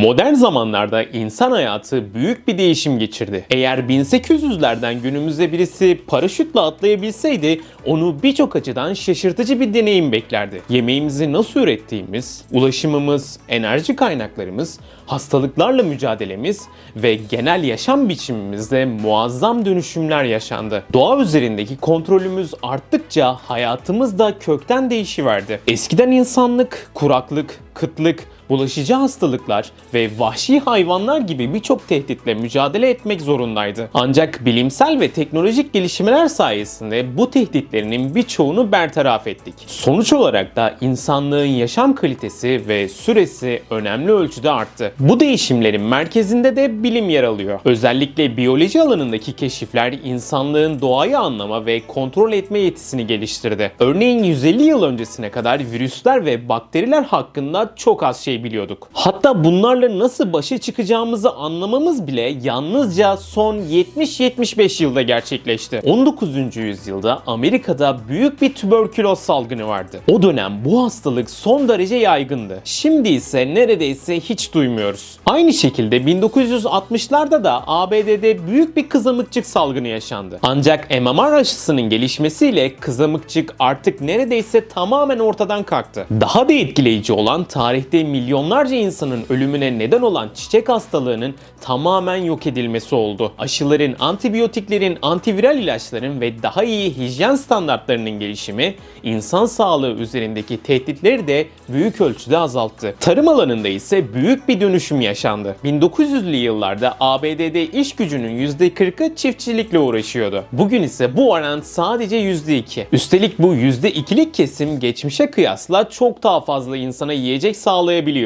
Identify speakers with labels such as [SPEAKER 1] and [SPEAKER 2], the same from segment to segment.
[SPEAKER 1] Modern zamanlarda insan hayatı büyük bir değişim geçirdi. Eğer 1800'lerden günümüzde birisi paraşütle atlayabilseydi onu birçok açıdan şaşırtıcı bir deneyim beklerdi. Yemeğimizi nasıl ürettiğimiz, ulaşımımız, enerji kaynaklarımız, hastalıklarla mücadelemiz ve genel yaşam biçimimizde muazzam dönüşümler yaşandı. Doğa üzerindeki kontrolümüz arttıkça hayatımız da kökten değişiverdi. Eskiden insanlık kuraklık, kıtlık, bulaşıcı hastalıklar ve vahşi hayvanlar gibi birçok tehditle mücadele etmek zorundaydı. Ancak bilimsel ve teknolojik gelişmeler sayesinde bu tehditlerinin birçoğunu bertaraf ettik. Sonuç olarak da insanlığın yaşam kalitesi ve süresi önemli ölçüde arttı. Bu değişimlerin merkezinde de bilim yer alıyor. Özellikle biyoloji alanındaki keşifler insanlığın doğayı anlama ve kontrol etme yetisini geliştirdi. Örneğin 150 yıl öncesine kadar virüsler ve bakteriler hakkında çok az şey biliyorduk. Hatta bunlarla nasıl başa çıkacağımızı anlamamız bile yalnızca son 70-75 yılda gerçekleşti. 19. yüzyılda Amerika'da büyük bir tüberküloz salgını vardı. O dönem bu hastalık son derece yaygındı. Şimdi ise neredeyse hiç duymuyoruz. Aynı şekilde 1960'larda da ABD'de büyük bir kızamıkçık salgını yaşandı. Ancak MMR aşısının gelişmesiyle kızamıkçık artık neredeyse tamamen ortadan kalktı. Daha da etkileyici olan tarihte milyonlarca insanın ölümüne neden olan çiçek hastalığının tamamen yok edilmesi oldu. Aşıların, antibiyotiklerin, antiviral ilaçların ve daha iyi hijyen standartlarının gelişimi insan sağlığı üzerindeki tehditleri de büyük ölçüde azalttı. Tarım alanında ise büyük bir dönüşüm yaşandı. 1900'lü yıllarda ABD'de iş gücünün %40'ı çiftçilikle uğraşıyordu. Bugün ise bu oran sadece %2. Üstelik bu %2'lik kesim geçmişe kıyasla çok daha fazla insana yiyecek sağlayabiliyor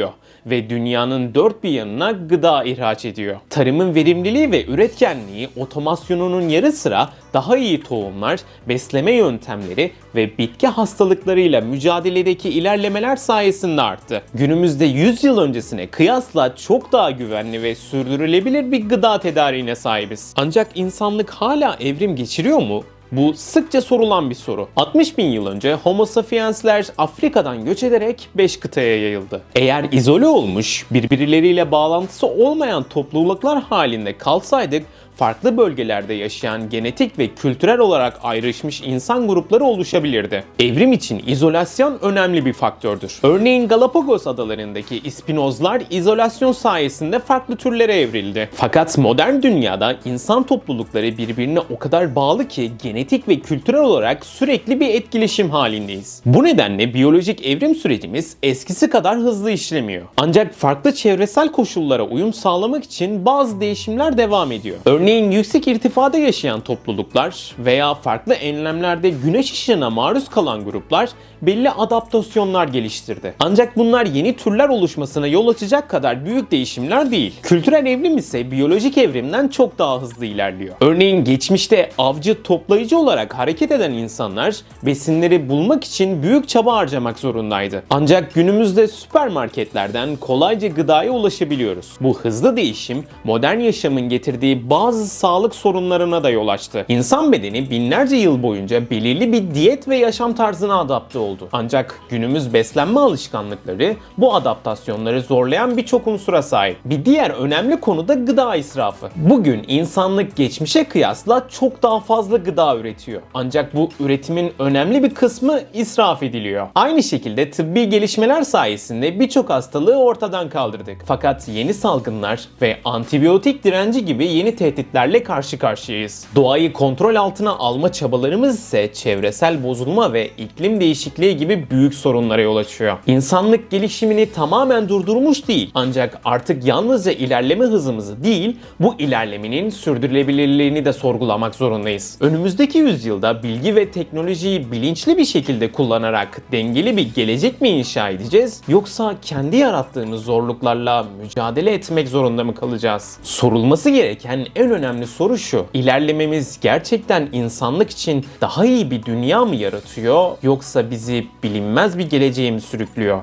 [SPEAKER 1] ve dünyanın dört bir yanına gıda ihraç ediyor. Tarımın verimliliği ve üretkenliği otomasyonunun yarı sıra daha iyi tohumlar, besleme yöntemleri ve bitki hastalıklarıyla mücadeledeki ilerlemeler sayesinde arttı. Günümüzde 100 yıl öncesine kıyasla çok daha güvenli ve sürdürülebilir bir gıda tedariğine sahibiz. Ancak insanlık hala evrim geçiriyor mu? Bu sıkça sorulan bir soru. 60 bin yıl önce Homo sapiensler Afrika'dan göç ederek 5 kıtaya yayıldı. Eğer izole olmuş, birbirleriyle bağlantısı olmayan topluluklar halinde kalsaydık farklı bölgelerde yaşayan genetik ve kültürel olarak ayrışmış insan grupları oluşabilirdi. Evrim için izolasyon önemli bir faktördür. Örneğin Galapagos adalarındaki ispinozlar izolasyon sayesinde farklı türlere evrildi. Fakat modern dünyada insan toplulukları birbirine o kadar bağlı ki genetik ve kültürel olarak sürekli bir etkileşim halindeyiz. Bu nedenle biyolojik evrim sürecimiz eskisi kadar hızlı işlemiyor. Ancak farklı çevresel koşullara uyum sağlamak için bazı değişimler devam ediyor. Örneğin yüksek irtifada yaşayan topluluklar veya farklı enlemlerde güneş ışığına maruz kalan gruplar belli adaptasyonlar geliştirdi. Ancak bunlar yeni türler oluşmasına yol açacak kadar büyük değişimler değil. Kültürel evrim ise biyolojik evrimden çok daha hızlı ilerliyor. Örneğin geçmişte avcı toplayıcı olarak hareket eden insanlar besinleri bulmak için büyük çaba harcamak zorundaydı. Ancak günümüzde süpermarketlerden kolayca gıdaya ulaşabiliyoruz. Bu hızlı değişim modern yaşamın getirdiği bazı sağlık sorunlarına da yol açtı. İnsan bedeni binlerce yıl boyunca belirli bir diyet ve yaşam tarzına adapte oldu. Ancak günümüz beslenme alışkanlıkları bu adaptasyonları zorlayan birçok unsura sahip. Bir diğer önemli konu da gıda israfı. Bugün insanlık geçmişe kıyasla çok daha fazla gıda üretiyor. Ancak bu üretimin önemli bir kısmı israf ediliyor. Aynı şekilde tıbbi gelişmeler sayesinde birçok hastalığı ortadan kaldırdık. Fakat yeni salgınlar ve antibiyotik direnci gibi yeni tehditlerle karşı karşıyayız. Doğayı kontrol altına alma çabalarımız ise çevresel bozulma ve iklim değişikliği gibi büyük sorunlara yol açıyor. İnsanlık gelişimini tamamen durdurmuş değil ancak artık yalnızca ilerleme hızımızı değil bu ilerlemenin sürdürülebilirliğini de sorgulamak zorundayız. Önümüzdeki yüzyılda bilgi ve teknolojiyi bilinçli bir şekilde kullanarak dengeli bir gelecek mi inşa edeceğiz yoksa kendi yarattığımız zorluklarla mücadele etmek zorunda mı kalacağız? Sorulması gereken en önemli soru şu. İlerlememiz gerçekten insanlık için daha iyi bir dünya mı yaratıyor yoksa bizi bilinmez bir geleceğe mi sürüklüyor?